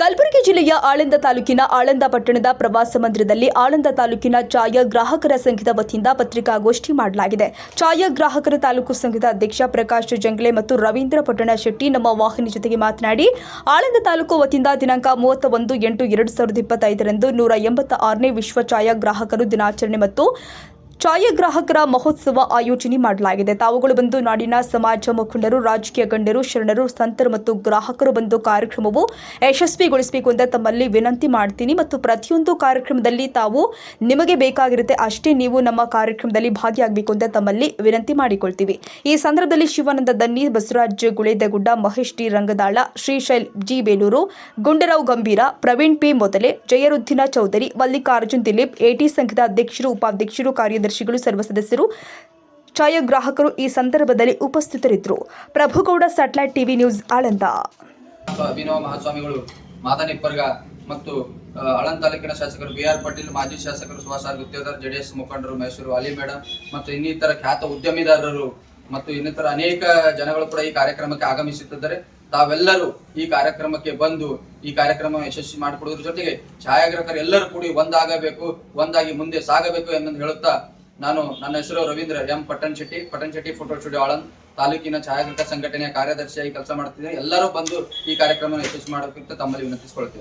ಕಲಬುರಗಿ ಜಿಲ್ಲೆಯ ಆಳಂದ ತಾಲೂಕಿನ ಆಳಂದ ಪಟ್ಟಣದ ಪ್ರವಾಸ ಮಂದಿರದಲ್ಲಿ ಆಳಂದ ತಾಲೂಕಿನ ಛಾಯಾ ಗ್ರಾಹಕರ ಸಂಘದ ವತಿಯಿಂದ ಪತ್ರಿಕಾಗೋಷ್ಠಿ ಮಾಡಲಾಗಿದೆ. ಛಾಯಾ ಗ್ರಾಹಕರ ತಾಲೂಕು ಸಂಘದ ಅಧ್ಯಕ್ಷ ಪ್ರಕಾಶ್ ಜಂಗ್ಲೆ ಮತ್ತು ರವೀಂದ್ರ ಪಟ್ಟಣ ಶೆಟ್ಟಿ ನಮ್ಮ ವಾಹಿನಿ ಜೊತೆಗೆ ಮಾತನಾಡಿ, ಆಳಂದ ತಾಲೂಕು ವತಿಯಿಂದ ದಿನಾಂಕ ಮೂವತ್ತ ಒಂದು ಎಂಟು ಎರಡು ಸಾವಿರದ ಇಪ್ಪತ್ತೈದರಂದು ನೂರ ಎಂಬತ್ತ ಆರನೇ ವಿಶ್ವ ಛಾಯಾ ಗ್ರಾಹಕರು ದಿನಾಚರಣೆ ಮತ್ತು ಛಾಯಾಗ್ರಾಹಕರ ಮಹೋತ್ಸವ ಆಯೋಜನೆ ಮಾಡಲಾಗಿದೆ. ತಾವುಗಳು ಬಂದು ನಾಡಿನ ಸಮಾಜ ಮುಖಂಡರು, ರಾಜಕೀಯ ಗಣ್ಯರು, ಶರಣರು, ಸಂತರು ಮತ್ತು ಗ್ರಾಹಕರು ಬಂದು ಕಾರ್ಯಕ್ರಮವು ಯಶಸ್ವಿಗೊಳಿಸಬೇಕು ಅಂತ ತಮ್ಮಲ್ಲಿ ವಿನಂತಿ ಮಾಡ್ತೀನಿ. ಮತ್ತು ಪ್ರತಿಯೊಂದು ಕಾರ್ಯಕ್ರಮದಲ್ಲಿ ತಾವು ನಿಮಗೆ ಬೇಕಾಗಿರುತ್ತೆ ಅಷ್ಟೇ ನೀವು ನಮ್ಮ ಕಾರ್ಯಕ್ರಮದಲ್ಲಿ ಭಾಗಿಯಾಗಬೇಕು ಅಂತ ತಮ್ಮಲ್ಲಿ ವಿನಂತಿ ಮಾಡಿಕೊಳ್ತೀವಿ. ಈ ಸಂದರ್ಭದಲ್ಲಿ Shivananda Danni, Basavaraj Guledagudda, Mahesh D Rangadala, Shrishail G Belur, Gundarao Gambhira, Praveen P Modale, Jayaruddin Chowdhary, Mallikarjun Dilip, eighty ಸಂಘದ ಅಧ್ಯಕ್ಷರು, ಉಪಾಧ್ಯಕ್ಷರು ಕಾರ್ಯದರ್ಶಿಗಳು, ಸರ್ವ ಸದಸ್ಯರು, ಛಾಯಾಗ್ರಾಹಕರು ಈ ಸಂದರ್ಭದಲ್ಲಿ ಉಪಸ್ಥಿತರಿದ್ದರು. Prabhugouda satellite TV news Aland. Abhinava ಮಹಾಸ್ವಾಮಿಗಳು ಮಾದನಿಪ್ಪರ್ಗ ಮತ್ತು ಆಳಂದ ತಾಲೂಕಿನ ಶಾಸಕರು ಬಿ ಆರ್ ಪಾಟೀಲ್, ಮಾಜಿ ಶಾಸಕರು ಸುಭಾಷ್ ಗುತ್ತೇದಾರ್, ಜೆಡಿಎಸ್ ಮುಖಂಡರು ಮೈಸೂರು ಅಲಿ ಮೇಡಮ್ ಮತ್ತು ಇನ್ನಿತರ ಖ್ಯಾತ ಉದ್ಯಮಿದಾರರು ಮತ್ತು ಇನ್ನಿತರ ಅನೇಕ ಜನಗಳು ಕೂಡ ಈ ಕಾರ್ಯಕ್ರಮಕ್ಕೆ ಆಗಮಿಸುತ್ತಿದ್ದಾರೆ. ತಾವೆಲ್ಲರೂ ಈ ಕಾರ್ಯಕ್ರಮಕ್ಕೆ ಬಂದು ಈ ಕಾರ್ಯಕ್ರಮ ಯಶಸ್ವಿ ಮಾಡಿಕೊಡೋದ್ರ ಜೊತೆಗೆ ಛಾಯಾಗ್ರಾಹಕರು ಎಲ್ಲರೂ ಕೂಡಿ ಒಂದಾಗಬೇಕು, ಒಂದಾಗಿ ಮುಂದೆ ಸಾಗಬೇಕು ಎಂದು ಹೇಳುತ್ತಾ ನಾನು ನನ್ನ ಹೆಸರು Ravindra M Pattan Shetty. Pattan Shetty photo studio Aland ತಾಲೂಕಿನ ಛಾಯಾಗ್ರಹಕ ಸಂಘಟನೆಯ ಕಾರ್ಯದರ್ಶಿಯಾಗಿ ಕೆಲಸ ಮಾಡುತ್ತಿದ್ದೇನೆ ಎಲ್ಲರೂ ಬಂದು ಈ ಕಾರ್ಯಕ್ರಮವನ್ನು ಯಶಸ್ವಿ ಮಾಡಬೇಕಂತ ತಮ್ಮಲ್ಲಿ ವಿನಂತಿಸಿಕೊಳ್ತೇನೆ.